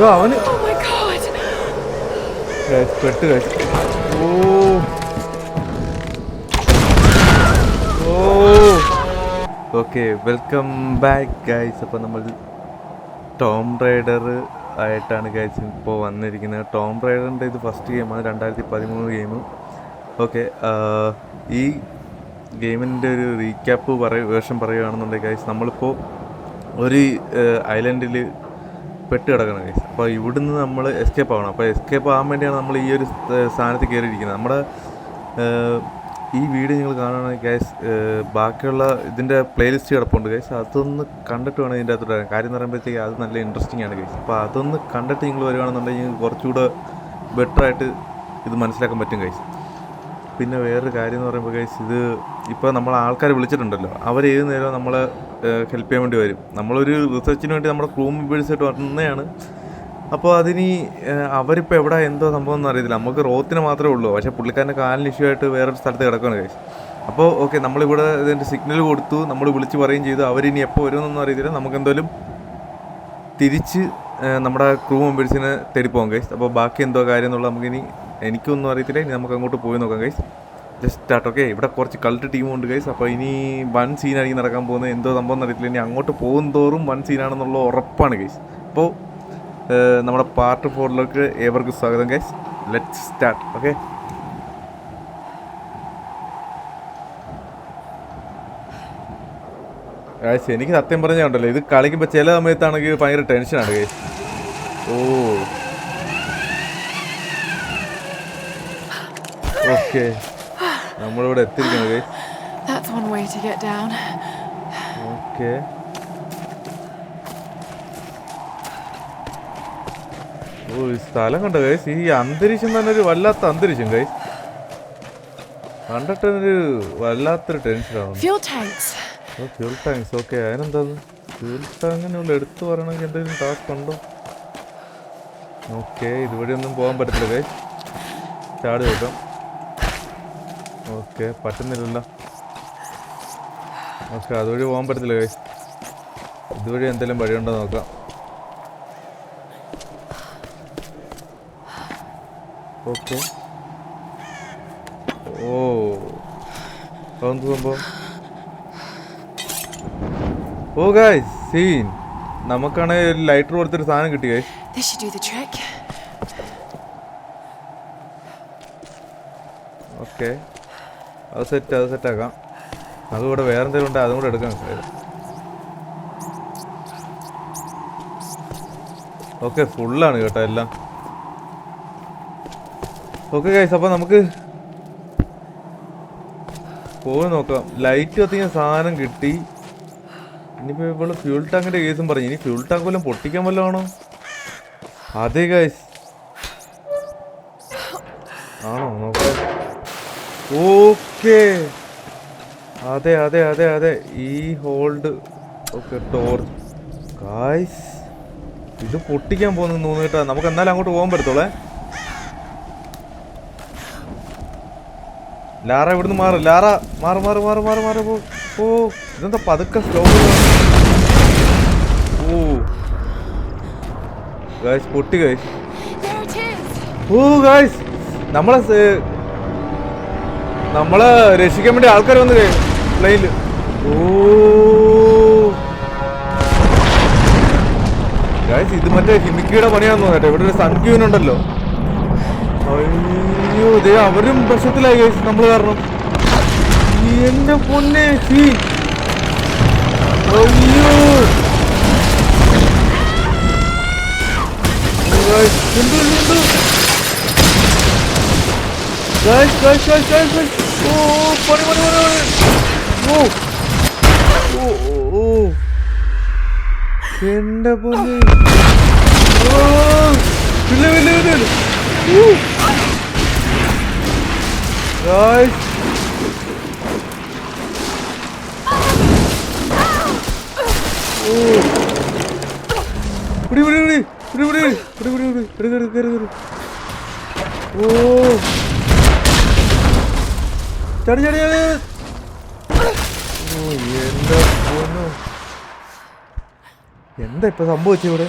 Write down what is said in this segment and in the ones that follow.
അയ്യോ അവന്. Oh! പെട്ട്. ഓ. ഓ. Okay welcome back guys. അപ്പോൾ നമ്മൾ ടോം റൈഡർ ആയിട്ടാണ് ഗൈസ് ഇപ്പോൾ വന്നിരിക്കുന്നത്. ടോം റൈഡറിന്റെ ഇത് ഫസ്റ്റ് ഗെയിമാണ് രണ്ടായിരത്തി പതിമൂന്ന് ഗെയിം ഓക്കെ ഈ ഗെയിമിന്റെ ഒരു റീക്യാപ്പ് പറയ വേഷം പറയുകയാണെന്നുണ്ടെങ്കിൽ ഗൈസ് നമ്മളിപ്പോൾ ഒരു ഐലൻഡിൽ പെട്ട് കിടക്കണം ഗൈസ് അപ്പോൾ ഇവിടുന്ന് നമ്മൾ എസ്കേപ്പ് ആവണം. അപ്പോൾ എസ്കേപ്പ് ആകാൻ വേണ്ടിയാണ് നമ്മൾ ഈ ഒരു സ്ഥ- സ്ഥാനത്ത് കയറിയിരിക്കുന്നത് നമ്മുടെ ഈ വീഡിയോ നിങ്ങൾ കാണുകയാണെങ്കിൽ ഗൈസ് ബാക്കിയുള്ള ഇതിന്റെ പ്ലേലിസ്റ്റ് കിടപ്പുണ്ട് ഗൈസ് അതൊന്ന് കണ്ടിട്ട് വേണം ഇതിന്റെ അകത്തോട്ട് കാര്യം എന്ന് പറയുമ്പോഴത്തേക്ക് അത് നല്ല ഇൻട്രസ്റ്റിംഗ് ആണ് ഗൈസ് അപ്പോൾ അതൊന്ന് കണ്ടിട്ട് നിങ്ങൾ വരുവാണെന്നുണ്ടെങ്കിൽ നിങ്ങൾക്ക് കുറച്ചുകൂടെ ബെറ്ററായിട്ട് ഇത് മനസ്സിലാക്കാൻ പറ്റും ഗൈസ് പിന്നെ വേറൊരു കാര്യം എന്ന് പറയുമ്പോൾ ഗൈസ് ഇത് ഇപ്പോൾ നമ്മൾ ആൾക്കാർ വിളിച്ചിട്ടുണ്ടല്ലോ. അവർ ഏത് നേരവും നമ്മളെ ഹെൽപ്പ് ചെയ്യാൻ വേണ്ടി വരും. നമ്മളൊരു റിസർച്ചിന് വേണ്ടി നമ്മുടെ ക്രൂ മെമ്പേഴ്സായിട്ട് വന്നതാണ്. അപ്പോൾ അതിനി അവരിപ്പോൾ എവിടെ എന്തോ സംഭവം എന്ന് അറിയത്തില്ല. നമുക്ക് റോത്തിന് മാത്രമേ ഉള്ളൂ. പക്ഷേ പുള്ളിക്കാരന്റെ കാലിന് ഇഷ്യൂ ആയിട്ട് വേറൊരു സ്ഥലത്ത് കിടക്കുകയാണ് ഗൈസ് അപ്പോൾ ഓക്കെ നമ്മളിവിടെ ഇതിന്റെ സിഗ്നൽ കൊടുത്തു. നമ്മൾ വിളിച്ച് പറയുകയും ചെയ്തു. അവരിനി എപ്പോൾ വരുമെന്നൊന്നും അറിയത്തില്ല. നമുക്ക് എന്തായാലും തിരിച്ച് നമ്മുടെ ക്രൂ മെമ്പേഴ്സിനെ തേടി പോകാം ഗൈസ് അപ്പോൾ ബാക്കി എന്തോ കാര്യം എന്നുള്ളത് നമുക്കിനി എനിക്കൊന്നും അറിയത്തില്ല. ഇനി നമുക്ക് അങ്ങോട്ട് പോയി നോക്കാം ഗൈസ് ജസ്റ്റ് സ്റ്റാർട്ട് ഓക്കെ ഇവിടെ കുറച്ച് കൾട്ട് ടീമുണ്ട് ഗൈസ് അപ്പോൾ ഇനി വൺ സീനായിരിക്കും നടക്കാൻ പോകുന്നത്. എന്തോ സംഭവം എന്ന് അറിയത്തില്ല ഇനി അങ്ങോട്ട് പോകും തോറും വൺ സീനാണെന്നുള്ള ഉറപ്പാണ് ഗൈസ് അപ്പോൾ നമ്മുടെ പാർട്ട് ഫോറിലേക്ക് ഏവർക്കും സ്വാഗതം guys let's start okay guys എനിക്ക് സത്യം പറഞ്ഞാൽ ഉണ്ടല്ലോ. ഇത് കളിക്കുമ്പോൾ ചില സമയത്താണെങ്കിൽ ഭയങ്കര ടെൻഷനാണ് ഗൈസ് ഓ. ഓക്കെ നമ്മളിവിടെ എത്തിയിരിക്കുന്നു guys That's one way to get down. Okay ഓ ഈ സ്ഥലം കണ്ടോ ഗൈസ് ഈ അന്തരീക്ഷം തന്നെ ഒരു വല്ലാത്ത അന്തരീക്ഷം ഗൈസ് കണ്ടിട്ട് ഒരു വല്ലാത്തൊരു ടെൻഷനാണ് Fuel tanks. ഓ ഫ്യൂൽ ടാങ്ക്സ് ഓക്കെ അതിനെന്താ ഫ്യൂൽ ടാങ്കിനുള്ള എടുത്തു പറയണമെങ്കിൽ എന്തെങ്കിലും ടാസ്ക് ഉണ്ടോ? ഓക്കെ ഇതുവഴി ഒന്നും പോകാൻ പറ്റത്തില്ല ഗൈസ് ചാടി നോക്കാം. ഓക്കെ പറ്റുന്നില്ലല്ലോ. ഓക്കെ അതുവഴി പോകാൻ പറ്റത്തില്ല കൈ ഇതുവഴി എന്തെങ്കിലും വഴിയുണ്ടോ നോക്കാം. ഓക്കെ. ഓ. അതെന്ത് സംഭവം? ഓ ഗായ് സീൻ നമുക്കാണ് ഒരു ലൈറ്റർ കൊടുത്തൊരു സാധനം കിട്ടി trick. ഓക്കെ. അത് സെറ്റ് അത് സെറ്റാക്കാം അതും ഇവിടെ വേറെ എന്തെങ്കിലും ഉണ്ടോ അതും കൂടെ എടുക്കാം. ഓക്കെ ഫുള്ളാണ് കേട്ടോ എല്ലാം. ഓക്കെ ഗൈസ് അപ്പോൾ നമുക്ക് പോയി നോക്കാം. ലൈറ്റ് കത്തിക്കാൻ സാധനം കിട്ടി. ഇനിയിപ്പോൾ ഇപ്പോൾ ഫ്യൂൾ ടാങ്കിന്റെ കേസും പറഞ്ഞു. ഇനി ഫ്യൂൾ ടാങ്ക് വല്ലതും പൊട്ടിക്കാൻ വല്ലതും ആണോ? അതെ ഗൈസ് ആണോ? നോക്കാം. ഓക്കെ. അതെ അതെ അതെ അതെ. ഈ ഹോൾഡ് ഓക്കെ ടോർ ഗായ്സ് ഇത് പൊട്ടിക്കാൻ പോകുന്നു തോന്നിട്ടാ നമുക്ക് എന്നാലും അങ്ങോട്ട് പോകാൻ പറ്റത്തോളേ ലാറ ഇവിടുന്ന് മാറ്. ലാറ മാറ് മാറ് മാറ് മാറ് മാറ്. പോ ഓ ഇതെന്താ പതുക്കെ സ്ലോ ഓ. ഗായ്സ് പൊട്ടി ഗായ്സ് ഓ ഗായ്സ് നമ്മളെ നമ്മളെ രക്ഷിക്കാൻ വേണ്ടി ആൾക്കാർ വന്നു പ്ലെയിനിൽ ഓ. ഇത് മറ്റേ ഹിമിക്കിയുടെ പണിയാന്ന് തോന്നട്ടെ ഇവിടെ ഒരു സൺക്യൂൻ ഉണ്ടല്ലോ. അയ്യോ ദേ അവരും പ്രശ്നത്തിലായി ഗൈസ് നമ്മൾ കാരണം. എന്റെ പൊന്നെ സീ അയ്യോ. Guys guys guys guys guys guys. ഓ പണി പണി പണി ഓ ഓ ഓ, എന്റെ പൊന്നെ ഓ വില്ല വില്ല വില്ല Guys. ഓ പിടി പിടി പിടി പിടി പിടി പിടി പിടി പിടി പിടി കയറി കയറി ഓ ചടി ചടി ഓ എന്താ ഇപ്പൊ സംഭവിച്ചു ഇവിടെ?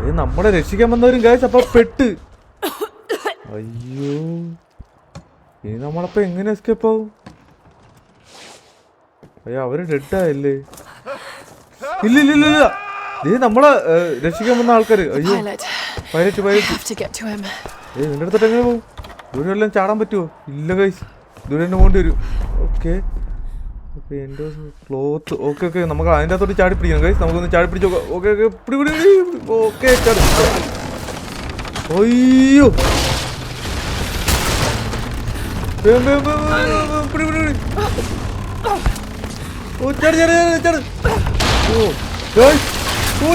ഏ നമ്മളെ രക്ഷിക്കാൻ വന്നവരും കാശ് അപ്പൊ പെട്ട്. അയ്യോ. ഇനി നമ്മളപ്പോ എങ്ങനെ എസ്കേപ്പ് ആവും? അയ്യോ അവർ ഡെഡായല്ലേ ഇല്ല ഇല്ല ഇല്ല ഇല്ല നമ്മളെ രക്ഷിക്കാൻ വന്ന ആൾക്കാര്. അയ്യോ. Pilot. Pilot pilot have to get to ഏ നിന്റെ അടുത്തിട്ട് എങ്ങനെ പോകും ദൂരം എല്ലാം ചാടാൻ പറ്റുമോ ഇല്ല കൈസ് ദൂരം തന്നെ പോകേണ്ടി വരും. ഓക്കെ ഓക്കെ എന്റെ ക്ലോത്ത് ഓക്കെ ഓക്കെ നമുക്ക് അതിന്റെ അകത്തോട്ട് ചാടി പിടിക്കണം കൈസ് നമുക്കൊന്ന് ചാടി പിടിച്ച് ഓക്കെ ഓക്കെ പിടി പിടി ഓക്കെ ചാടി. അയ്യോ. ഓ ഓ ഓ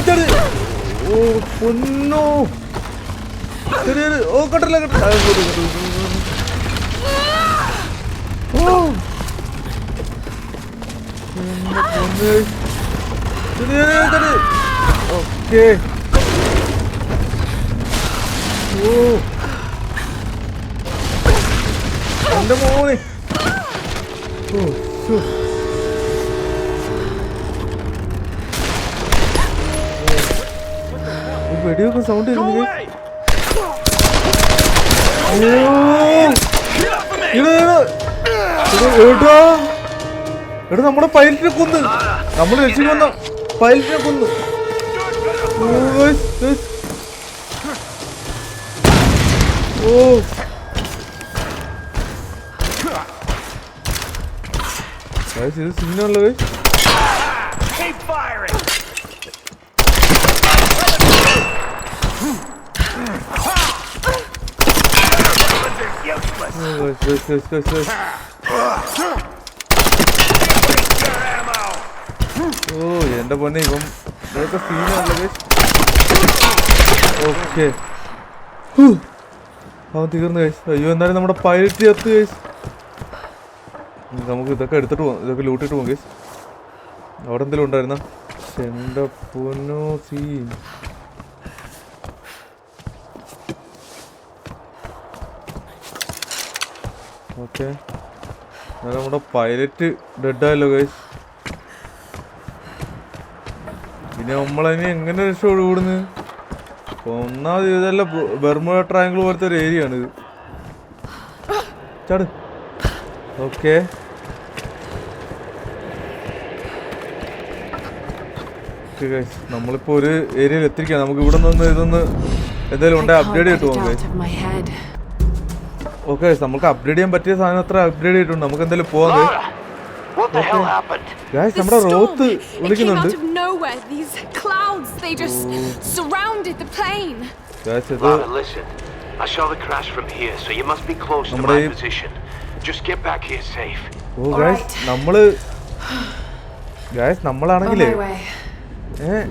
ഓ പൊന്നോ. ശരി. ഓ കട്ടില്ല കട്ടില്ല. ഓ. ഓക്കേ. ഓ. എന്റെ മോനെ. ഓ വെടിയൊക്കെ സൗണ്ട് വരുന്നു അയ്യോ ഇത് ഇത് ഇത് എടാ നമ്മുടെ പൈലറ്റിനെ കൊന്ന് നമ്മൾ രക്ഷിച്ചു വന്ന പൈലറ്റിനെ കൊന്ന് ഓ, ഇത് സീനാണല്ലോ guys. Guys, guys, guys. Your ammo! ഓ എന്റെ പൊന്നെ ഇപ്പം ഇതൊക്കെ സീനാണല്ലോ ഓക്കെ അവൻ തീർന്നു കഴിച്ചു അയ്യോ എന്നാലും നമ്മുടെ പൈലറ്റ് ചത്ത് കഴിച്ചു നമുക്ക് ഇതൊക്കെ എടുത്തിട്ട് പോകാം ഇതൊക്കെ ലൂട്ടിട്ട് പോകാം കേസ് അവിടെ എന്തെങ്കിലും ഉണ്ടായിരുന്ന? എന്റെ പൊന്നോ സീൻ. ഓക്കെ. നമ്മുടെ പൈലറ്റ് ഡെഡായല്ലോ ഗൈസ് പിന്നെ നമ്മളതിനെ എങ്ങനെ രക്ഷ ഇവിടുന്ന് ഒന്നാമത് ഇതല്ല ബെർമ ട്രയാങ്കിൾ പോലത്തെ ഒരു ഏരിയ ആണ് ഇത്. ചാട്. ഓക്കെ. നമ്മളിപ്പോ ഒരു ഏരിയയിൽ എത്തിരിക്കാം നമുക്ക് ഇവിടെ നിന്ന് ഇതൊന്ന് എന്തായാലും I അപ്ഡേറ്റ് can't ഓക്കെ നമുക്ക് അപ്ഗ്രേഡ് ചെയ്യാൻ പറ്റിയ സാധനം അത്ര അപ്ഗ്രേഡ് ചെയ്തിട്ടുണ്ട്. നമുക്ക് എന്തായാലും പോവാം നമ്മളാണെങ്കിലേ ഏ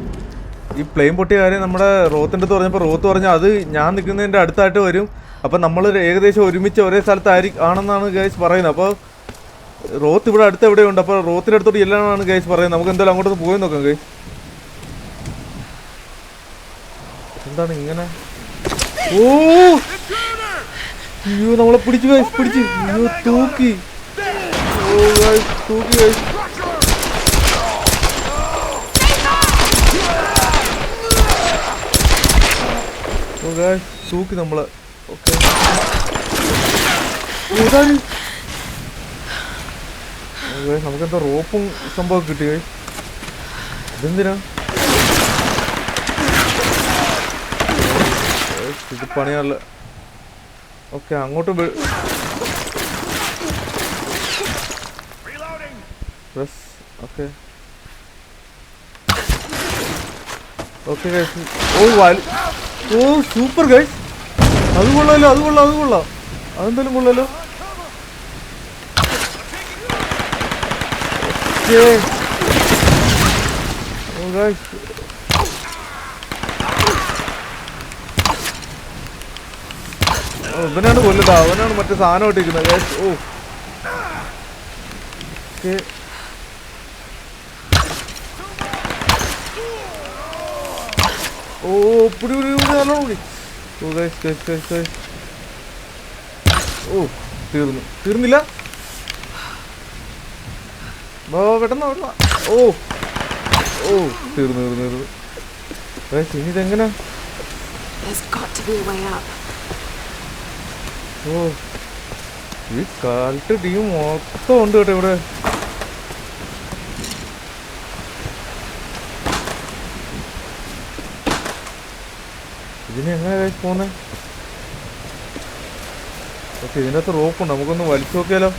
ഈ പ്ലെയിൻ പൊട്ടിയ കാര്യം നമ്മുടെ റോത്തിന്റെ അടുത്ത് പറഞ്ഞപ്പോ റോത്ത് പറഞ്ഞ അത് ഞാൻ നിൽക്കുന്നതിന്റെ അടുത്തായിട്ട് വരും. അപ്പം നമ്മൾ ഏകദേശം ഒരുമിച്ച് ഒരേ സ്ഥലത്തായിരിക്കും ആണെന്നാണ് ഗൈസ് പറയുന്നത്. അപ്പോൾ റോത്ത് ഇവിടെ അടുത്ത് എവിടെയുണ്ട്? അപ്പോൾ റോത്തിന്റെ അടുത്തോട്ട് ചെല്ലാനാണ് ഗൈസ് പറയുന്നത്. നമുക്ക് എന്തായാലും അങ്ങോട്ടൊന്ന് പോയി നോക്കാം ഗൈസ് എന്താണ് ഇങ്ങനെ? ഓ! അയ്യോ നമ്മളെ പിടിച്ചു ഗൈസ് പിടിച്ചു. അയ്യോ തൂക്കി. ഓ ഗൈസ് തൂക്കി ഗൈസ് ഓ ഗൈസ് തൂക്കി നമ്മളെ. ഓക്കെ നമുക്കെന്താ റോപ്പും സംഭവം കിട്ടി. ഇതെന്തിനാ ഇത് പണിയാനുള്ള ഓക്കെ അങ്ങോട്ട് ഓക്കെ ഓ വാൽ ഓ സൂപ്പർ ഗൈസ് അത് കൊള്ളാലോ അത് കൊള്ളാം അത് കൊള്ളാം. അതെന്തായാലും കൊള്ളാലോ. ഇവനാണ് കൊല്ലത് അവനാണ് മറ്റേ സാധനം ഇട്ടിരിക്കുന്നത് ഓ. ഓക്കെ. ഓ പുടി പുടി നല്ലോണം ഓ തീർന്നു. തീർന്നില്ല? പെട്ടെന്ന് ഓ ഓ തീർന്നു തീർന്നു തീർന്നു. ഇനി ഇതെങ്ങനെ. ഓ ഈ കാലത്ത് ടീം മൊത്തം ഉണ്ട് കേട്ടോ ഇവിടെ. ഇതിന് എങ്ങനെ പോന്നെ? ഓക്കെ ഇതിനകത്ത് റോപ്പുണ്ട് നമുക്കൊന്ന് വലിച്ചു നോക്കിയാലോ?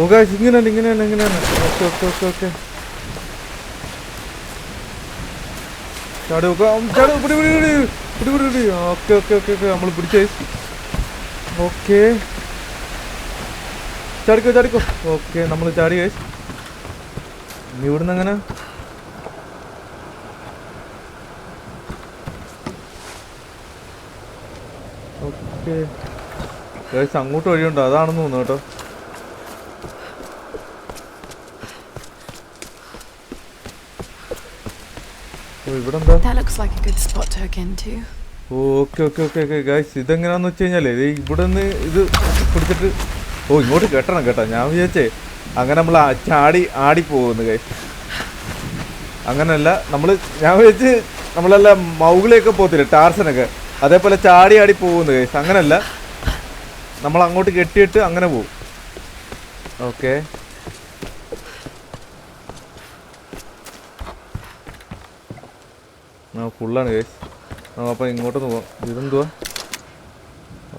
ഓ ഗായ്സ് ഇങ്ങനെയാണ് ഇങ്ങനെയാണ് ഇങ്ങനെയാണ് ഓക്കെ ഓക്കെ ഓക്കെ ഓക്കെ. ചാടി ചാടി പിടി പിടി പിടി പിടി പിടി പിടി. Okay okay okay okay. നമ്മൾ പിടിച്ചേ ഓക്കെ. ചാടിക്കോ ചാടിക്കോ. ഓക്കെ നമ്മൾ ചാടി ഗൈസ് ഇവിടുന്ന് എങ്ങനെ? ഓക്കെ. ഗൈസ് അങ്ങോട്ട് വഴിയുണ്ട്? അതാണെന്ന് തോന്നുന്നു കേട്ടോ. ഓ ഇവിടെ എന്താ That looks like a good spot to hook into. Okay okay okay okay. Guys ഇതെങ്ങനെയാന്ന് വെച്ച് കഴിഞ്ഞാലേ ഇവിടെ നിന്ന് ഇത് പിടിച്ചിട്ട് ഓ ഇങ്ങോട്ട് കെട്ടണം കേട്ടോ. ഞാൻ വിചാരിച്ചേ അങ്ങനെ നമ്മൾ ചാടി ആടി പോകുന്നു ഗൈസ് അങ്ങനല്ല നമ്മൾ ഞാൻ വിചാരിച്ച് നമ്മളെല്ലാം മൗഗിളിയൊക്കെ പോകത്തില്ല? ടാർസനൊക്കെ. അതേപോലെ ചാടി ആടി പോകുന്നു കേസ് അങ്ങനല്ല. നമ്മൾ അങ്ങോട്ട് കെട്ടിയിട്ട് അങ്ങനെ പോകും ഓക്കെ ഫുള്ളാണ് കേസ് അപ്പം ഇങ്ങോട്ട് പോവാം. ഇതെന്തുവാ?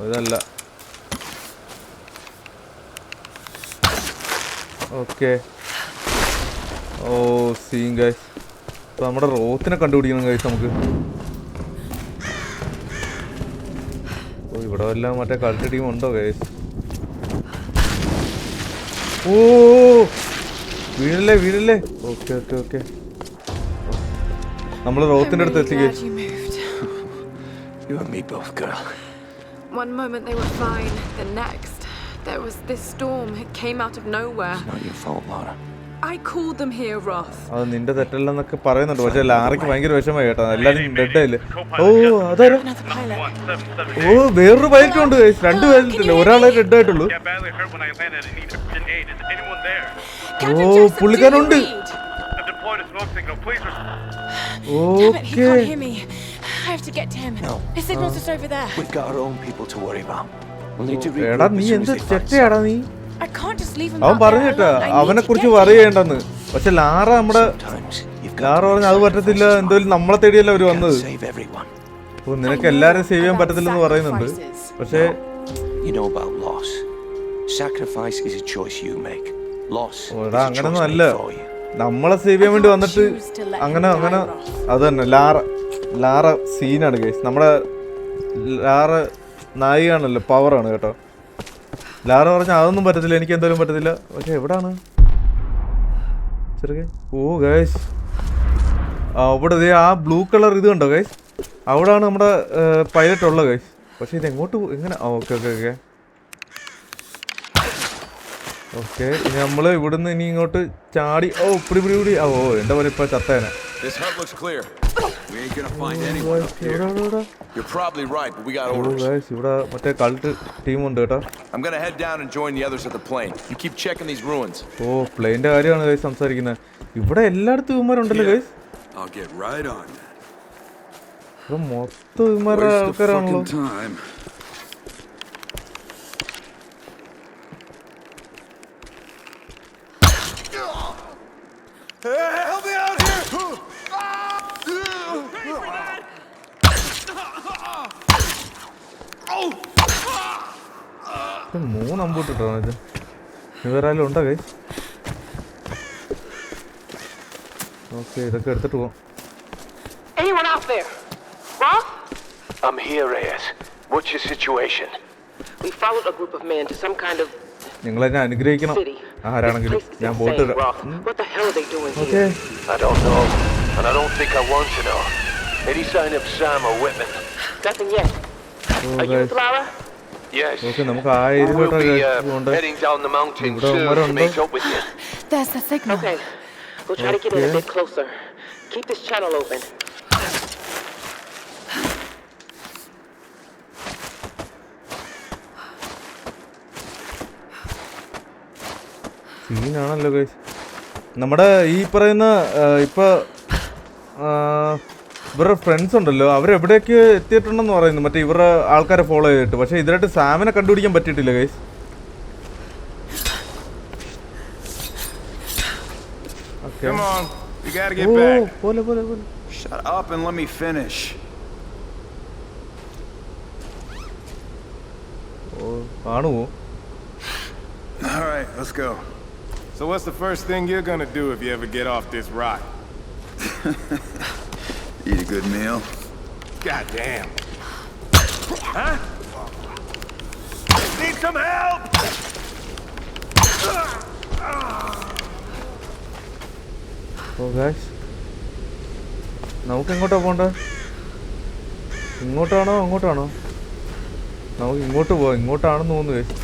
ഇതല്ല. ഓക്കെ ഓ സീൻ ഗൈസ് നമ്മുടെ റോത്തിനെ കണ്ടുപിടിക്കണം ഗൈസ് നമുക്ക് ഓ ഇവിടെ വല്ല മറ്റേ കളിച്ച ടീം ഉണ്ടോ കേസ് ഓ വീഴല്ലേ വീഴല്ലേ ഓക്കെ ഓക്കെ ഓക്കെ നമ്മൾ റോത്തിന്റെ അടുത്ത് എത്തി case you and me both, girl. One moment they were fine, the next there was this storm. It came out of nowhere. It's Not your fault, Lara. I called them here, Roth. അത് നിന്റെ തെറ്റല്ലെന്നൊക്കെ പറയുന്നുണ്ട് പക്ഷെ ലാറയ്ക്ക് ഭയങ്കര വിഷമമായി കേട്ടോ എല്ലാരും dead ആയില്ലേ ഓ അതാരാ. ഓ വേറൊരു പൈലറ്റും ഉണ്ട് guys. രണ്ട് പൈലറ്റ് ഒരാളെ ഡെഡ് ആയിട്ടുള്ളൂ Oh, it, he okay can't hear me. I have to get to him. No. His over there. We've got our own people to worry about. We'll need to എടാ നീ എന്ത് ചെറ്റയാടാ നീ അവൻ പറഞ്ഞിട്ട് അവനെ കുറിച്ച് പറയണ്ടെന്ന് പക്ഷെ ലാറ നമ്മുടെ ലാറ പറഞ്ഞ അത് പറ്റത്തില്ല എന്തോ നമ്മളെ തേടിയല്ല അവർ വന്നത്. അപ്പൊ നിനക്ക് എല്ലാരും സേവ് ചെയ്യാൻ പറ്റത്തില്ലെന്ന് പറയുന്നുണ്ട്. പക്ഷേ അങ്ങനൊന്നും അല്ല. നമ്മളെ സേവ് ചെയ്യാൻ വേണ്ടി വന്നിട്ട് അങ്ങനെ അങ്ങനെ അത് തന്നെ. ലാറ ലാറ സീനാണ് കേസ് നമ്മുടെ ലാറ നായികാണല്ലോ പവറാണ് കേട്ടോ. ലാറ പറഞ്ഞ അതൊന്നും പറ്റത്തില്ല എനിക്ക് എന്തായാലും പറ്റത്തില്ല. പക്ഷെ എവിടാണ്? ചെറുക്കെ ഓ ഗൈസ് അവിടെ ദേ ആ ബ്ലൂ കളർ ഇത് കണ്ടോ ഗൈസ് അവിടാണ് നമ്മുടെ പൈലറ്റ് ഉള്ളത് ഗൈസ് പക്ഷെ ഇത് എങ്ങോട്ട് എങ്ങനെ ഓക്കെ ഓക്കെ ഓക്കെ ഓക്കെ ഇനി നമ്മൾ ഇവിടുന്ന് ഇനി ഇങ്ങോട്ട് ചാടി ഓ പിടി പിടി പിടി. ഓ എന്റെ പോലെ ഇപ്പൊ ചത്തേനെ? We ain't gonna find anyone up here. You're probably right, but we got orders. I'm gonna head down and join the others at the plane. You keep checking these ruins. Oh, plane കാര്യമാണ് guys സംസാരിക്കുന്നത് ഇവിടെ എല്ലായിടത്തും ഇവന്മാരുണ്ടല്ലോ guys I'll get right on that. ഇവിടെ മൊത്തം ഇവന്മാരുടെ ആൾക്കാരാണല്ലോ help me out here! ഇത് മൂന്ന് അമ്പൂട്ടിട്ടോ ഇത് വേറെ ഉണ്ടോ ഗൈസ് ഓക്കെ ഇതൊക്കെ എടുത്തിട്ട് പോവാം Anyone out there? Roth? I'm here, Reyes. What's your situation? We followed a group of men to some kind of നിങ്ങൾ എന്നെ അനുഗ്രഹിക്കണം city. ആരാണെങ്കിലും This place is ഞാൻ പോയിട്ട് insane, വരാം What the hell are they doing okay here? I don't know, and I don't think I want to know. Any sign of Sam or Whitman? Nothing yet. Are you with Lara? Yes. Okay, നമുക്ക് We'll be uh, heading down the mountain soon to meet up with you. There's the signal. Okay. We'll try to get in a bit closer. Keep this channel open. സീനാണല്ലോ നമ്മുടെ ഈ പറയുന്ന ഇപ്പൊ ഇവരുടെ friends ഉണ്ടല്ലോ അവരെവിടേക്ക് എത്തിയിട്ടുണ്ടെന്ന് പറയുന്നു. മറ്റേ ഇവരുടെ ആൾക്കാരെ ഫോളോ ചെയ്തിട്ട്. പക്ഷെ ഇതിനായിട്ട് സാമിനെ കണ്ടുപിടിക്കാൻ പറ്റിയിട്ടില്ല guys oh, So what's the first thing you're gonna do if you ever get off this rock? Good meal. God damn. Huh? Need some help? നമുക്ക് എങ്ങോട്ടാ പോണ്ടേ ഇങ്ങോട്ടാണോ അങ്ങോട്ടാണോ നമുക്ക് ഇങ്ങോട്ട് പോവാം ഇങ്ങോട്ടാണെന്ന് തോന്നുന്നു ഗൈസ്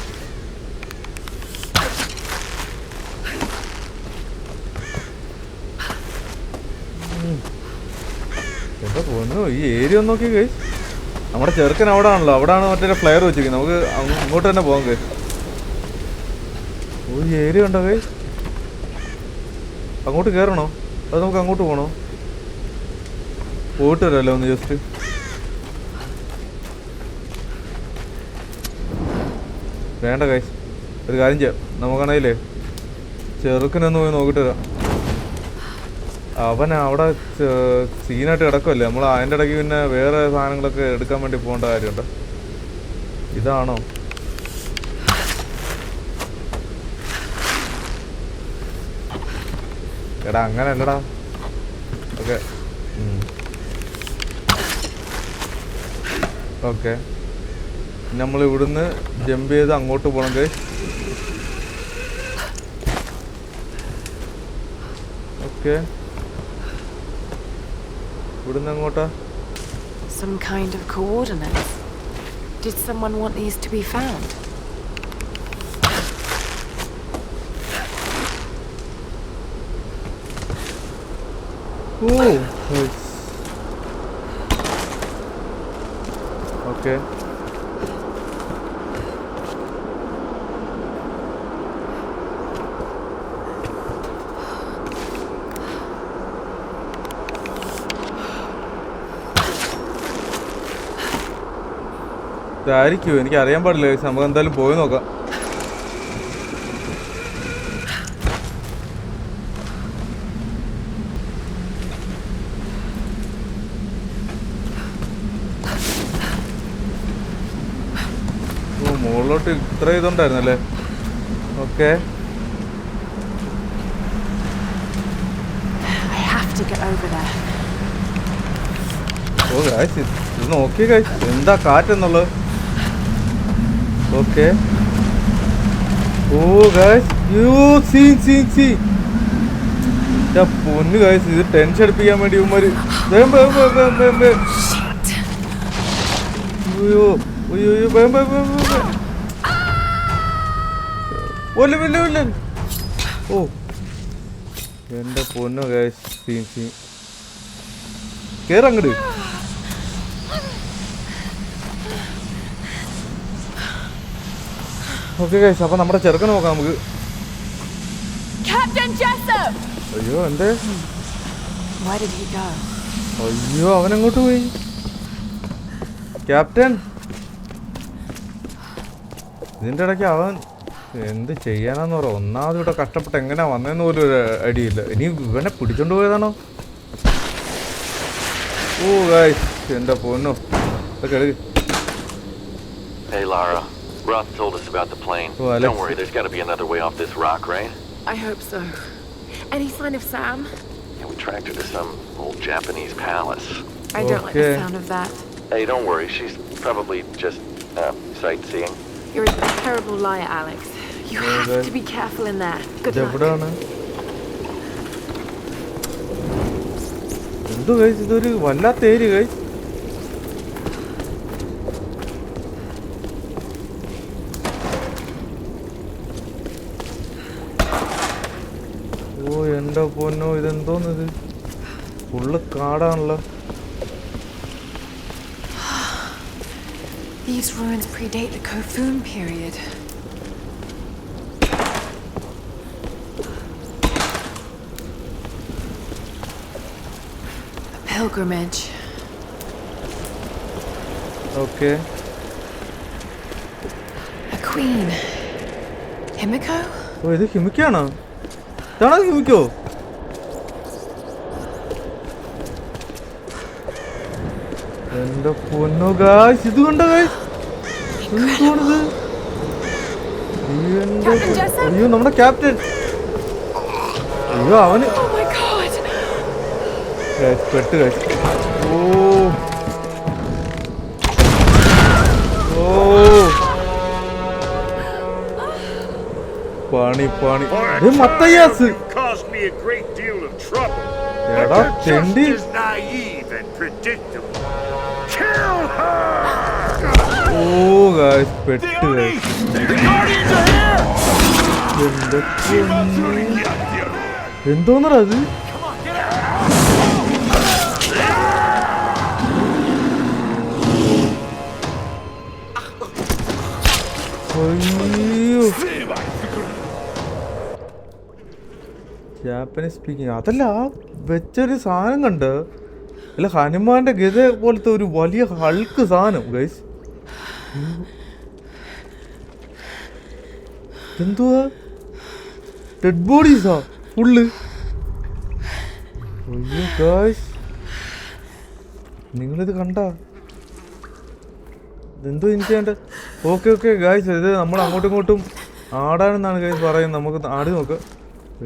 എന്താ തോന്നുന്നു ഈ ഏരിയ ഒന്ന് നോക്കി കൈ നമ്മുടെ ചെറുക്കൻ അവിടെ ആണല്ലോ അവിടെയാണ് മറ്റേ ഫ്ലെയർ വെച്ചിരിക്കുന്നത്. നമുക്ക് അങ്ങോട്ട് തന്നെ പോകാം കൈ ഈ ഏരിയ ഉണ്ടോ കൈ അങ്ങോട്ട് കയറണോ അത് നമുക്ക് അങ്ങോട്ട് പോകണോ പോയിട്ട് വരാമല്ലോ ഒന്ന് ജസ്റ്റ് വേണ്ട കൈ ഒരു കാര്യം ചെയ്യാം. നമുക്കാണെങ്കിലേ ചെറുക്കനൊന്ന് പോയി നോക്കിട്ട് വരാം. അവൻ അവിടെ സീനായിട്ട് കിടക്കുമല്ലേ നമ്മൾ അതിന്റെ ഇടയ്ക്ക് പിന്നെ വേറെ സാധനങ്ങളൊക്കെ എടുക്കാൻ വേണ്ടി പോകേണ്ട കാര്യമുണ്ട്. ഇതാണോ? എടാ അങ്ങനെ അല്ലടാ. ഓക്കെ. ഓക്കെ. നമ്മൾ ഇവിടുന്ന് ജമ്പ് ചെയ്ത് അങ്ങോട്ട് പോകണം ഗൈസ്. ഓക്കെ. ഇവിടുന്ന് അങ്ങോട്ടാ Some kind of coordinates. Did someone want these to be found? Oh okay ഇതായിരിക്കുമോ എനിക്ക് അറിയാൻ പാടില്ല. നമുക്ക് എന്തായാലും പോയി നോക്കാം. മുകളിലോട്ട് ഇത്ര ഇതുണ്ടായിരുന്നല്ലേ? ഓക്കെ. ഓ ഗായ്സ് ഇത് നോക്കിയ ഗായ്സ് എന്താ കാറ്റെന്നുള്ളത്? Okay oh guys you scene scene see എന്റെ പൊന്ന് ഗായ്സ് ഇത് ടെൻഷൻ അടുപ്പിക്കാൻ വേണ്ടി ഇവന്മാര്. വേം വേം വേം വേം വേം വേം. അയ്യോ അയ്യോ അയ്യോ. വേം വേം വേം വേം വേം. ഒല്ല വല്ല വല്ല ഓ. എന്റെ പൊന്നു ഗായ്സ് സീൻ സീൻ. കേറങ്ങട് ഓക്കെ ഗൈസ് അപ്പൊ നമ്മുടെ ചെറുക്കൻ നോക്കാം നമുക്ക്! അയ്യോ എന്തേ? അയ്യോ അവൻ എങ്ങോട്ട് പോയി? ക്യാപ്റ്റൻ? ഇതിന്റെ ഇടയ്ക്ക് അവൻ എന്ത് ചെയ്യാനാന്ന് പറ. ഒന്നാമത് ഇവിടെ കഷ്ടപ്പെട്ട് എങ്ങനെയാ വന്നതെന്ന് പോലും ഒരു അടിയില്ല. ഇനി ഇവനെ പിടിച്ചോണ്ട് പോയതാണോ? ഓ ഗൈസ് എന്റെ പൊന്നോ. ഇതൊക്കെ എടുക്ക്. Hey, Lara. Roth told us about the plane. Oh, Alex. Don't worry, there's got to be another way off this rock, right? I hope so. Any sign of Sam? Yeah, we tracked her to some old Japanese palace. I don't like the Okay. sound of that. Hey, don't worry, she's probably just uh, sightseeing. You're a terrible liar, Alex. You Yeah, have that- to be careful in there. Good luck. ഇതെവിടാണ് എന്തു കഴിച്ച് ഇതൊരു വല്ലാത്ത area കഴിച്ച് എന്റെ പൊന്നോ ഇതെന്തോന്നിത് full കാടാണല്ലോ These ruins predate the Kofun period. pilgrimage. Okay. A queen. Himiko? ഓ ഇത് ഹിമിക്കാണോ ഇതാണോ ഹിമിക്കോ എന്റെ പൊന്നു ഗായ്സ് ഇത് കണ്ട ഗായ്സ് എന്താണിത് എന്റെ അയ്യോ നമ്മുടെ ക്യാപ്റ്റൻ അയ്യോ അവന്. Oh പെട്ട് ഗായ്സ് ഓ. ഓ. പണി പണി. മത്തയ്യാസ്. എടാ ചെണ്ടി ഓ ഗായ്സ് പെട്ട്. എന്തോന്നടാ അത്? ജാപ്പനീസ് സ്പീക്കിംഗ് അതല്ല വെച്ചൊരു സാധനം കണ്ട് അല്ല ഹനുമാന്റെ ഗത പോലത്തെ ഒരു വലിയ ഹൾക്ക് സാധനം ഗൈസ് എന്തുവാ? ഡെഡ് ബോഡീസാ ഫുള്ള്. നിങ്ങളിത് കണ്ട? ഇതെന്തോ എനിക്ക് വേണ്ട ഓക്കെ ഓക്കെ ഗായ്സ് ഇത് നമ്മൾ അങ്ങോട്ടും ഇങ്ങോട്ടും ആടാനെന്നാണ് ഗായ്സ് പറയുന്നത്. നമുക്ക് ആടി നോക്കാം.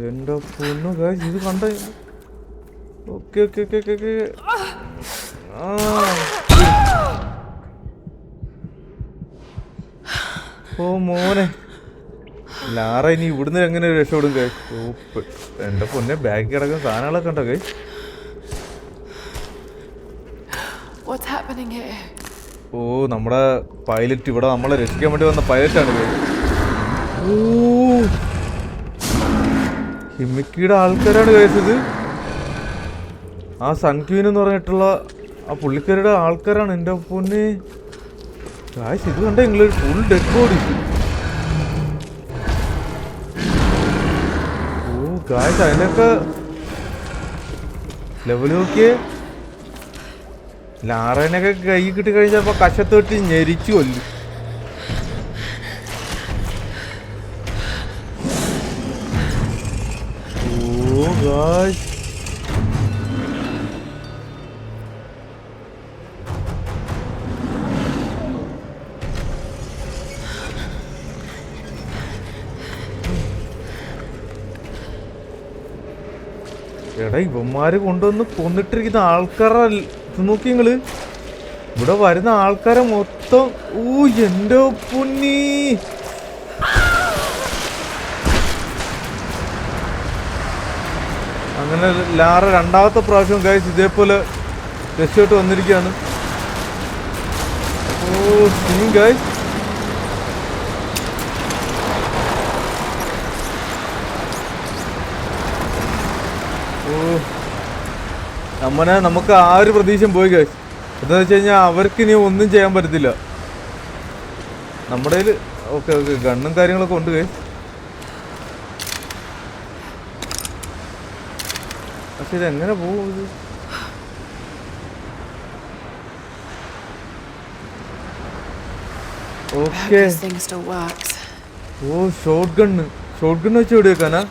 എന്റെ പൊന്നു ഗായ്സ് ഇത് കണ്ട? Okay okay okay okay okay. ഓ മോനെ. ലാറ ഇനി ഇവിടുന്ന് എങ്ങനെ രക്ഷപ്പെടും കൈ ഓ എന്റെ പൊന്നെ ബാഗ് കിടക്കുന്ന സാധനങ്ങളൊക്കെ ഉണ്ടോ കൈ What's happening here? ഓ നമ്മുടെ പൈലറ്റ് ഇവിടെ നമ്മളെ രക്ഷിക്കാൻ വേണ്ടി വന്ന പൈലറ്റാണ് ഓ. ഹിമിക്കിയുടെ ആൾക്കാരാണ് കഴിച്ചത് ആ സൺക്വീൻ എന്ന് പറഞ്ഞിട്ടുള്ള ആ പുള്ളിക്കാരുടെ ആൾക്കാരാണ് എന്റെ പൊന്നെ. കാശ് ഇത് കണ്ട നിങ്ങൾ ഫുൾ ഡെഡ് ബോഡി ഓ കാശ് അതിനൊക്കെ ലെവൽ നോക്കിയേ. ലാറേനൊക്കെ കൈ കിട്ടി കഴിഞ്ഞപ്പോ കശത്തോട്ട് ഞെരിച്ചു കൊല്ലു. ഓ ഗായ്സ് എടാ ഇവന്മാര് കൊണ്ടുവന്ന് കൊന്നിട്ടിരിക്കുന്ന ആൾക്കാരെ നോക്കി നിങ്ങൾ. ഇവിടെ വരുന്ന ആൾക്കാരെ മൊത്തം ഓ എന്റെ പൊന്നി. അങ്ങനെ ലാറ രണ്ടാമത്തെ പ്രാവശ്യം കഴിച്ച് ഇതേപോലെ രക്ഷപ്പെട്ട് വന്നിരിക്കുകയാണ്. ഓ സീൻ ഗായ്സ് ഓ നമ്മനെ നമുക്ക് ആ ഒരു പ്രതീക്ഷയും പോയി കഴിച്ചു എന്താണെന്ന് വെച്ച് കഴിഞ്ഞാൽ അവർക്ക് ഇനി ഒന്നും ചെയ്യാൻ പറ്റത്തില്ല. നമ്മുടെ കയ്യിൽ ഓക്കെ ഓക്കെ ഗണ്ണും കാര്യങ്ങളൊക്കെ ഉണ്ട് ഗൈസ് പക്ഷെ ഇതെങ്ങനെ പോകും ഇത്? ഓക്കെ. ഓ ഷോർട്ട് ഗണ്ണ് ഷോർട്ട് ഗണ്ണ് വെച്ച് വെടിവെക്കാനാ?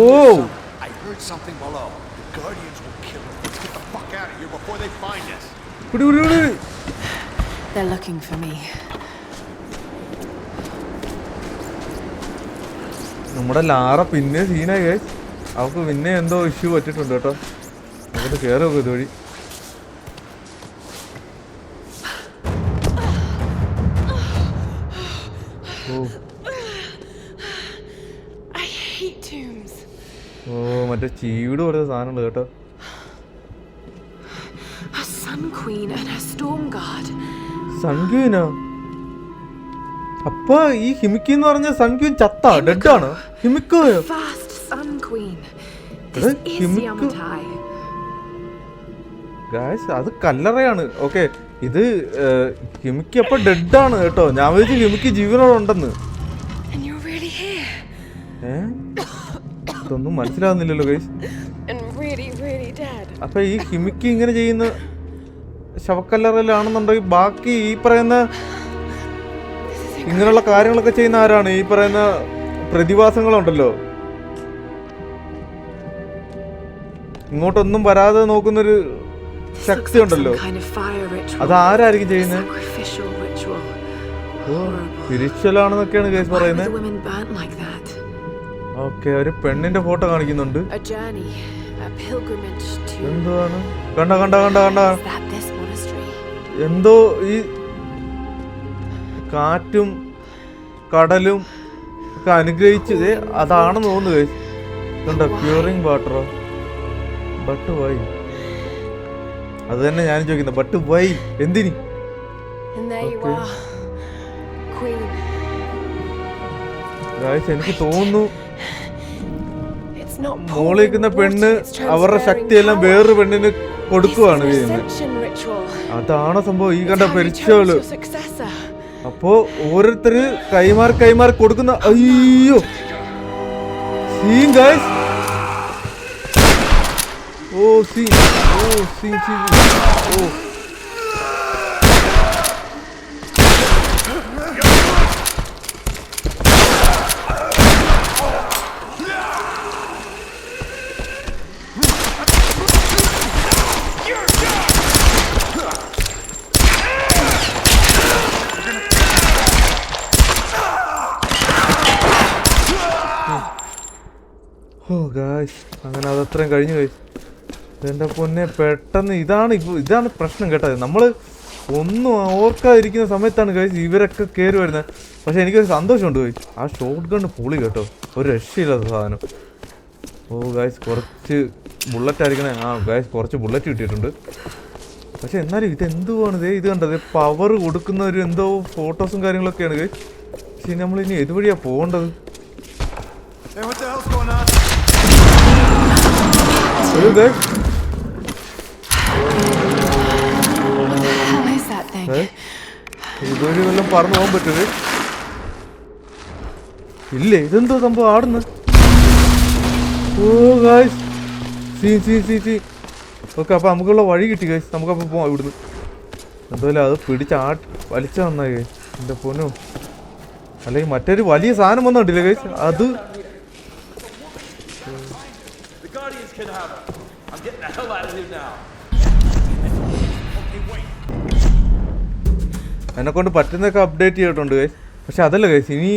ഓ I heard something below. The Guardians will kill us. Let's get the fuck out of here before they find us. They're looking for me. നമ്മുടെ ലാറ പിന്നെ സീനായി അവൾക്ക് പിന്നെ എന്തോ ഇഷ്യൂ പറ്റിയിട്ടുണ്ട് കേട്ടോ നമുക്ക് കയറി ഇതുവഴി മറ്റേ ചീട് പോലത്തെ സാധനമുണ്ട് കേട്ടോ. സൺക്യൂനോ അപ്പൊ ഈ ഹിമിക്കി എന്ന് പറഞ്ഞ സൺക്യൂൻ ചത്ത ഡെഡ് ആണ്? Yamatai. ഗായ്സ് അത് കല്ലറയാണ്. ഓക്കെ ഇത് ഹിമിക്ക് അപ്പൊ ഡെഡ് ആണ് കേട്ടോ. ഞാൻ വിചാരിച്ചു ഹിമിക്ക് ജീവനോടുണ്ടെന്ന്. And ഇതൊന്നും മനസ്സിലാവുന്നില്ലല്ലോ ഗൈസ് അപ്പൊ ഈ കിമിക്ക് ഇങ്ങനെ ചെയ്യുന്ന ശവക്കല്ലറയിലാണെന്നുണ്ടെങ്കിൽ ബാക്കി ഈ പറയുന്ന ഇങ്ങനെയുള്ള കാര്യങ്ങളൊക്കെ ചെയ്യുന്ന ആരാണ്? ഈ പറയുന്ന പ്രതിഭാസങ്ങളുണ്ടല്ലോ. ഇങ്ങോട്ടൊന്നും വരാതെ നോക്കുന്നൊരു ശക്തി ഉണ്ടല്ലോ. അത് ആരായിരിക്കും ചെയ്യുന്നത് തിരിച്ചലാണെന്നൊക്കെയാണ്. കേസ് പറയുന്നത് ഓക്കെ ഒരു പെണ്ണിന്റെ ഫോട്ടോ കാണിക്കുന്നുണ്ട്. എന്തുവാണ്? കണ്ട കണ്ട കണ്ട കണ്ട? എന്തോ ഈ കാറ്റും കടലും ഒക്കെ അനുഗ്രഹിച്ചത് അതാണെന്ന് തോന്നുന്നു. പ്യൂറിങ് വാട്ടറോ ബട്ട് വൈ അത് തന്നെ ഞാൻ ചോദിക്കുന്നത്. ബട്ട് വൈ എന്തിനി? എനിക്ക് തോന്നുന്നു മോളിൽ നിൽക്കുന്ന പെണ്ണ് അവരുടെ ശക്തിയെല്ലാം. വേറൊരു പെണ്ണിന് കൊടുക്കുവാണ് ചെയ്യുന്നത്. ascension അതാണ് സംഭവം? ഈ കണ്ട പെരിച്ചോൾ. അപ്പോ ഓരോരുത്തര് കൈമാറി കൈമാറി കൊടുക്കുന്ന അയ്യോ! സീൻ ഗൈസ് ഓ സീൻ ഓ സീൻ സീൻ ഓ ഓ ഗായ്സ് അങ്ങനെ അതത്രയും കഴിഞ്ഞു ഗായ്സ് എന്റെ പൊന്നെ പെട്ടെന്ന് ഇതാണ് ഇപ്പോൾ ഇതാണ് പ്രശ്നം കേട്ടത് നമ്മൾ ഒന്നും ഓർക്കാതിരിക്കുന്ന സമയത്താണ് ഗായ്സ് ഇവരൊക്കെ കയറി വരുന്നത്. പക്ഷേ എനിക്കൊരു സന്തോഷമുണ്ട് ഗായ്സ് ആ ഷോട്ട് ഗൺ പൊളി കേട്ടോ. ഒരു രക്ഷയില്ലാത്ത സാധനം. ഓ ഗായ്സ് കുറച്ച് ബുള്ളറ്റ് ആയിരിക്കണേ. ആ ഗായ്സ് കുറച്ച് ബുള്ളറ്റ് കിട്ടിയിട്ടുണ്ട്. പക്ഷെ എന്നാലും ഇത് എന്തുവാണ് ഇതേ ഇത് കണ്ടത് പവർ കൊടുക്കുന്ന ഒരു എന്തോ ഫോട്ടോസും കാര്യങ്ങളൊക്കെയാണ് ഗൈസ് പക്ഷേ നമ്മൾ ഇനി ഏതുവഴിയാ പോകേണ്ടത്? That you there? ഇതുവഴി വല്ലതും പറന്നു പോകാൻ പറ്റുന്നത് ഇല്ലേ ഇതെന്തോ സംഭവം ആടുന്ന്? ഓ guys see see see see. Okay അപ്പൊ നമുക്കുള്ള വഴി കിട്ടി ഗൈസ് നമുക്കപ്പോൾ പോവാം ഇവിടുന്ന്. എന്തായാലും അത് പിടിച്ച് ആ വലിച്ച നന്നായി എന്റെ പൊന്നോ. അല്ലെങ്കിൽ മറ്റൊരു വലിയ സാധനം വന്നിട്ടില്ലേ ഗൈസ് അത് എന്നെ കൊണ്ട് പറ്റുന്നതൊക്കെ അപ്ഡേറ്റ് ചെയ്തിട്ടുണ്ട് പക്ഷെ അതല്ല ഗൈസ് ഇനി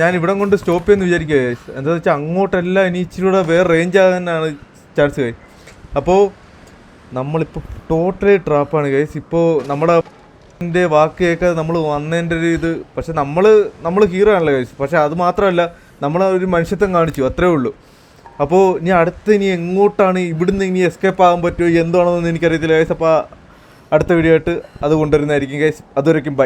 ഞാൻ ഇവിടം കൊണ്ട് സ്റ്റോപ്പ് ചെയ്യുമെന്ന് വിചാരിക്കുക ഗൈസ് എന്താ വെച്ചാൽ അങ്ങോട്ടെല്ലാം ഇനി ഇച്ചിരി കൂടെ വേറെ റേഞ്ച് ആകാനാണ് ചാൻസ് ഗൈസ് അപ്പോൾ നമ്മളിപ്പോൾ ടോട്ടലി ട്രാപ്പാണ് ഗൈസ് ഇപ്പോൾ നമ്മുടെ എന്റെ വാക്ക് കേൾക്കാതെ നമ്മൾ വന്നതിന്റെ ഒരു ഇത്. പക്ഷെ നമ്മൾ നമ്മൾ ഹീറോ ആണല്ലോ ഗൈസ് പക്ഷെ അത് മാത്രമല്ല നമ്മൾ ഒരു മനുഷ്യത്വം കാണിച്ചു അത്രേ ഉള്ളൂ. അപ്പോൾ ഇനി അടുത്ത് ഇനി എങ്ങോട്ടാണ് ഇവിടുന്ന് ഇനി എസ്കേപ്പ് ആകാൻ പറ്റുമോ? എന്താണെന്നൊന്നും എനിക്കറിയത്തില്ല. ഗൈസ് അപ്പോൾ അടുത്ത വീഡിയോ ആയിട്ട് അത് കൊണ്ടുവരുന്നതായിരിക്കും. Guys അതുവരയ്ക്കും by